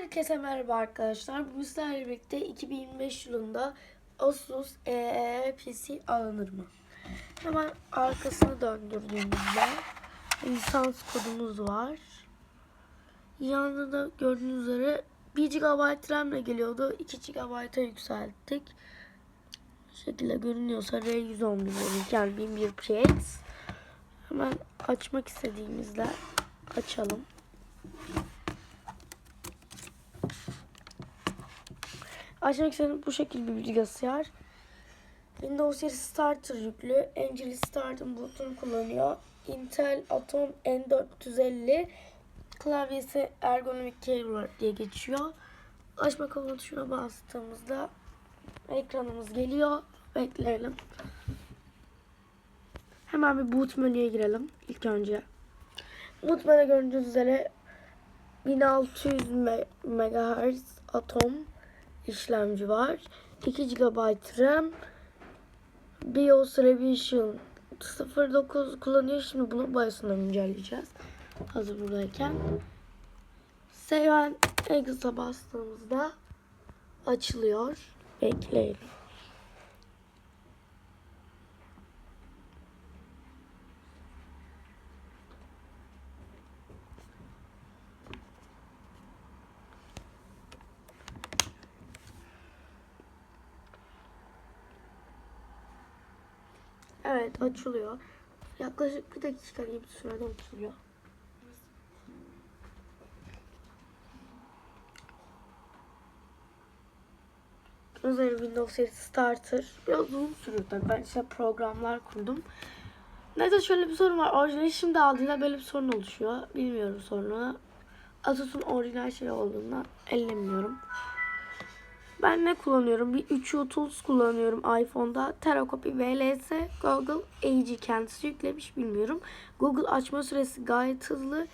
Herkese merhaba arkadaşlar. Bu sizlerle birlikte 2025 yılında Asus EE PC alınır mı? Hemen arkasını döndürdüğümüzde lisans kodumuz var. Yanında da gördüğünüz üzere 1 GB RAM ile geliyordu. 2 GB'a yükselttik. Bu şekilde görünüyorsa R111 verir. Yani 1001 PX. Hemen açmak istediğimizde açalım. Açmak istediğim bu şekilde bir bilgisayar. Windows 7 Starter yüklü. Angel Start'ın bulutunu kullanıyor. Intel Atom N450 klavyesi ergonomik keyboard diye geçiyor. Açma kolu tuşuna bastığımızda ekranımız geliyor. Bekleyelim. Hemen bir boot menüye girelim ilk önce. Boot menü gördüğünüz üzere 1600 MHz Atom işlemci var. 2 GB RAM. BIOS Revision 09 kullanıyor. Şimdi bunu BIOS'una güncelleyeceğiz. Hazır buradayken. Save and bastığımızda açılıyor. Bekleyelim. Evet açılıyor. Yaklaşık bir dakika gibi sürede açılıyor. Özel Windows 7 Starter. Biraz uzun sürüyor tabii. Ben işte programlar kurdum. Neyse şöyle bir sorun var. Orijinali şimdi aldığında böyle bir sorun oluşuyor. Bilmiyorum sorunu. Asus'un orijinal şey olduğundan ellemiyorum. Ben ne kullanıyorum? Bir 3 Tools kullanıyorum iPhone'da. Teracopy VLS, Google AG kendisi yüklemiş bilmiyorum. Google açma süresi gayet hızlı.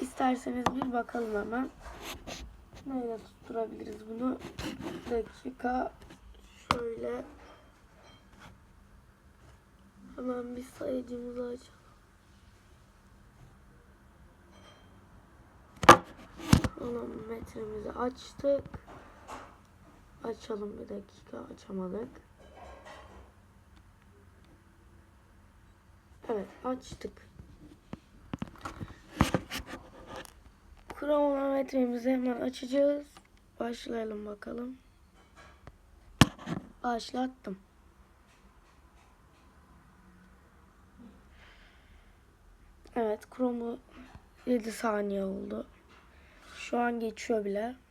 İsterseniz bir bakalım hemen. Neyle tutturabiliriz bunu? Bir dakika. Şöyle. Hemen bir sayıcımızı açalım. Kronometremizi açtık. Açalım bir dakika. Açamadık. Evet açtık. Kronometremizi hemen açacağız. Başlayalım bakalım. Başlattım. Evet Chrome'u 7 saniye oldu. Şu an geçiyor bile.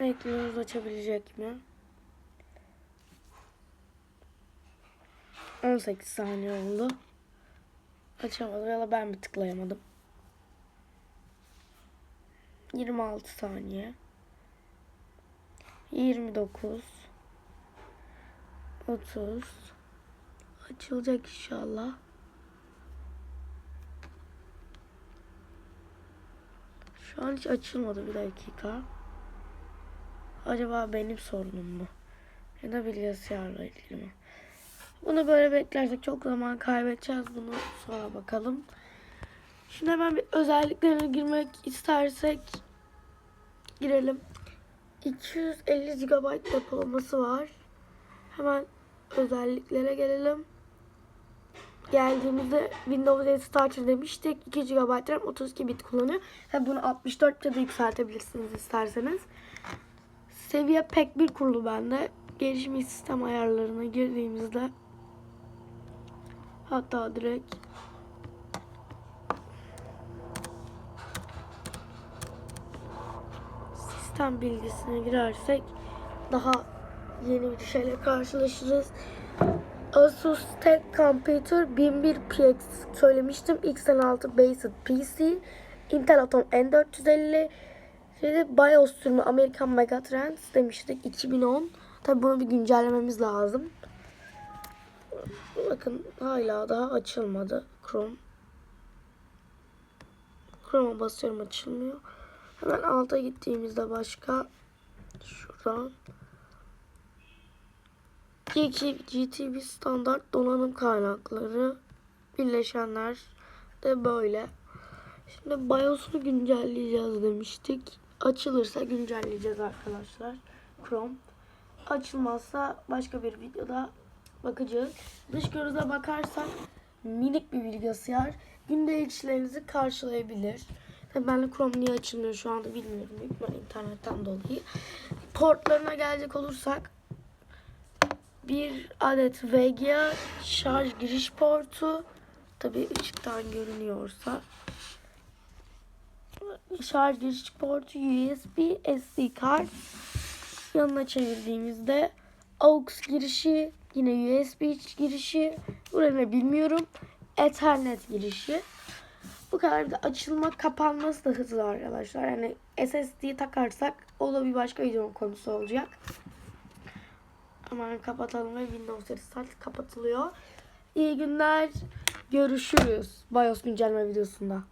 Ekranımız açabilecek mi? 18 saniye oldu. Açamadı ya da ben mi tıklayamadım. 26 saniye. 29 30 Açılacak inşallah. Şu an hiç açılmadı bir dakika. Acaba benim sorunum mu? Ya da bilgisayarla ilgili mi? Bunu böyle beklersek çok zaman kaybedeceğiz. Bunu sonra bakalım. Şimdi hemen bir özelliklerine girmek istersek girelim. 250 GB depolaması var. Hemen özelliklere gelelim. Geldiğimizde Windows 7 Starter demiştik. 2 GB RAM 32 bit kullanıyor. Tabi bunu 64 ya da yükseltebilirsiniz isterseniz. Seviye pek bir kurulu bende. Gelişmiş sistem ayarlarına girdiğimizde hatta direkt sistem bilgisine girersek daha yeni bir şeyle karşılaşırız. Asus Tek Computer 1001 PX söylemiştim. X86 Based PC, Intel Atom N450, Şimdi BIOS sürümü Amerikan Megatrends demiştik 2010. Tabi bunu bir güncellememiz lazım. Bakın hala daha açılmadı Chrome. Chrome'a basıyorum açılmıyor. Hemen alta gittiğimizde başka şuradan GTB standart donanım kaynakları birleşenler de böyle. Şimdi BIOS'unu güncelleyeceğiz demiştik. Açılırsa güncelleyeceğiz arkadaşlar. Chrome. Açılmazsa başka bir videoda bakacağız. Dış görünüze bakarsak minik bir bilgisayar gündelik işlerinizi karşılayabilir. Tabii ben de Chrome niye açılmıyor şu anda bilmiyorum. Büyük ihtimalle internetten dolayı. Portlarına gelecek olursak bir adet VGA şarj giriş portu tabi ışıktan görünüyorsa şarj giriş portu USB SD kart yanına çevirdiğimizde AUX girişi yine USB girişi buraya bilmiyorum Ethernet girişi bu kadar de açılma kapanması da hızlı arkadaşlar yani SSD takarsak o da bir başka videonun konusu olacak Hemen kapatalım ve Windows seri Start kapatılıyor. İyi günler. Görüşürüz. BIOS güncelleme videosunda.